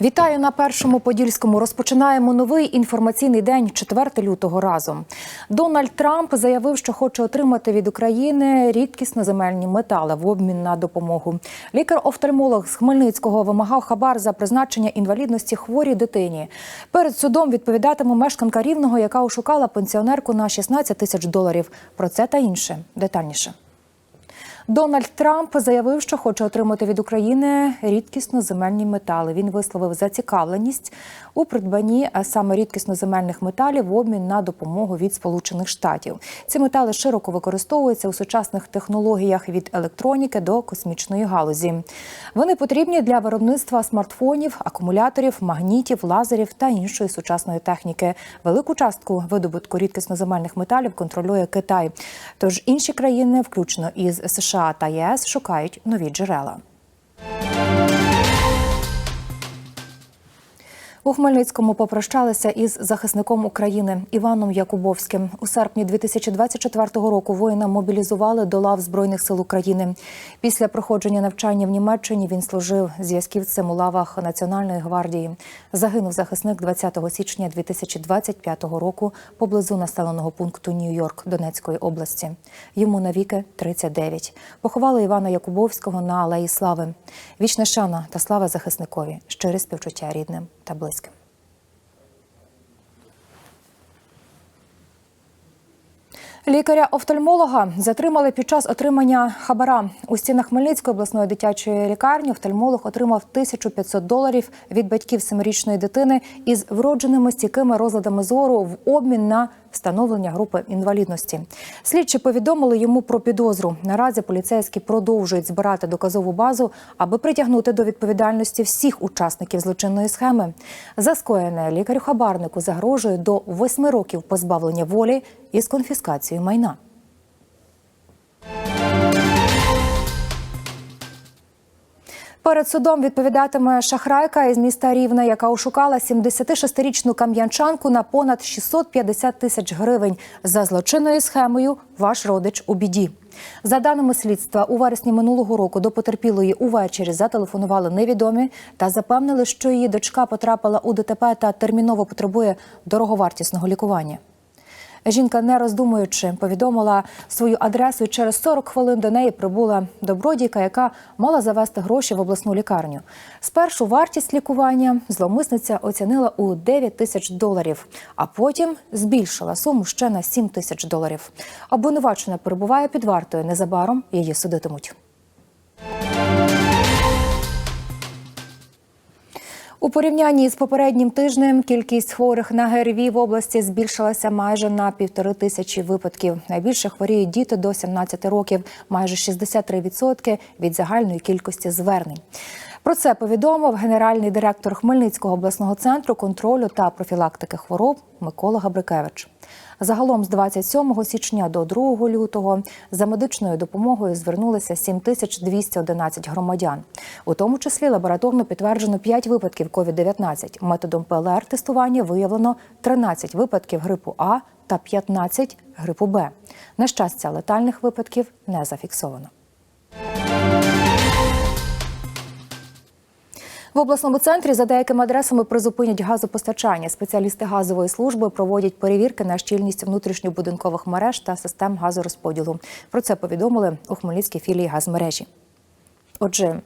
Вітаю на першому подільському. Розпочинаємо новий інформаційний день 4 лютого разом. Дональд Трамп заявив, що хоче отримати від України рідкісно земельні метали в обмін на допомогу. Лікар-офтальмолог з Хмельницького вимагав хабар за призначення інвалідності хворій дитині. Перед судом відповідатиме мешканка рівного, яка ошукала пенсіонерку на 16 тисяч доларів. Про це та інше детальніше. Дональд Трамп заявив, що хоче отримати від України рідкісно земельні метали. Він висловив зацікавленість у придбанні саме рідкісно земельних металів в обмін на допомогу від Сполучених Штатів. Ці метали широко використовуються у сучасних технологіях від електроніки до космічної галузі. Вони потрібні для виробництва смартфонів, акумуляторів, магнітів, лазерів та іншої сучасної техніки. Велику частку видобутку рідкісно земельних металів контролює Китай. Тож інші країни, включно із США та ЄС, шукають нові джерела. У Хмельницькому попрощалися із захисником України Іваном Якубовським. У серпні 2024 року воїна мобілізували до лав Збройних сил України. Після проходження навчання в Німеччині він служив зв'язківцем у лавах Національної гвардії. Загинув захисник 20 січня 2025 року поблизу населеного пункту Нью-Йорк Донецької області. Йому навіки 39. Поховали Івана Якубовського на Алеї Слави. Вічна шана та слава захисникові. Щире співчуття рідним та близьким. Лікаря-офтальмолога затримали під час отримання хабара. У стінах Хмельницької обласної дитячої лікарні офтальмолог отримав 1500 доларів від батьків семирічної дитини із вродженими стійкими розладами зору в обмін на встановлення групи інвалідності. Слідчі повідомили йому про підозру. Наразі поліцейські продовжують збирати доказову базу, аби притягнути до відповідальності всіх учасників злочинної схеми. За скоєне лікарю-хабарнику загрожує до восьми років позбавлення волі із конфіскацією майна. Перед судом відповідатиме шахрайка із міста Рівне, яка ошукала 76-річну кам'янчанку на понад 650 тисяч гривень за злочинною схемою Ваш родич у біді. За даними слідства, у вересні минулого року до потерпілої увечері зателефонували невідомі та запевнили, що її дочка потрапила у ДТП та терміново потребує дороговартісного лікування. Жінка, не роздумуючи, повідомила свою адресу. і Через 40 хвилин до неї прибула добродійка, яка мала завести гроші в обласну лікарню. Спершу вартість лікування зловмисниця оцінила у 9 тисяч доларів, а потім збільшила суму ще на 7 тисяч доларів. Обвинувачена перебуває під вартою. Незабаром її судитимуть. У порівнянні з попереднім тижнем кількість хворих на ГРВІ в області збільшилася майже на півтори тисячі випадків. Найбільше хворіють діти до 17 років, майже 63% від загальної кількості звернень. Про це повідомив генеральний директор Хмельницького обласного центру контролю та профілактики хвороб Микола Габрикевич. Загалом з 27 січня до 2 лютого за медичною допомогою звернулися 7211 громадян. У тому числі лабораторно підтверджено 5 випадків COVID-19. Методом ПЛР-тестування виявлено 13 випадків грипу А та 15 грипу Б. На щастя, летальних випадків не зафіксовано. В обласному центрі за деякими адресами призупинять газопостачання. Спеціалісти газової служби проводять перевірки на щільність внутрішньобудинкових мереж та систем газорозподілу. Про це повідомили у Хмельницькій філії газмережі. Отже,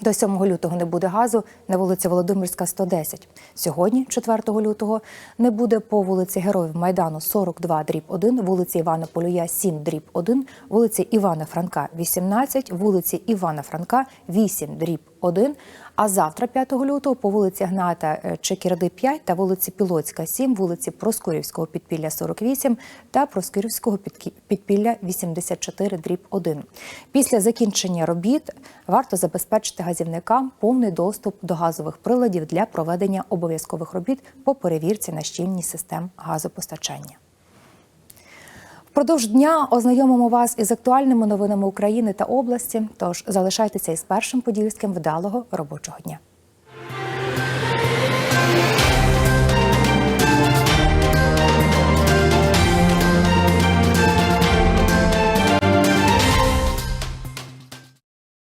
до 7 лютого не буде газу на вулиці Володимирська, 110. Сьогодні, 4 лютого, не буде по вулиці Героїв Майдану 42 дріб 1, вулиці Івана Полюя 7 дріб 1, вулиці Івана Франка 18, вулиці Івана Франка 8 дріб 1, а завтра, 5 лютого, по вулиці Гната Чекірди 5 та вулиці Пілоцька 7, вулиці Проскурівського підпілля 48 та Проскурівського підпілля 84 дріб 1. Після закінчення робіт варто забезпечити газівникам повний доступ до газових приладів для проведення обов'язкових робіт по перевірці на щільність систем газопостачання. Впродовж дня ознайомимо вас із актуальними новинами України та області. Тож залишайтеся із першим подільським вдалого робочого дня.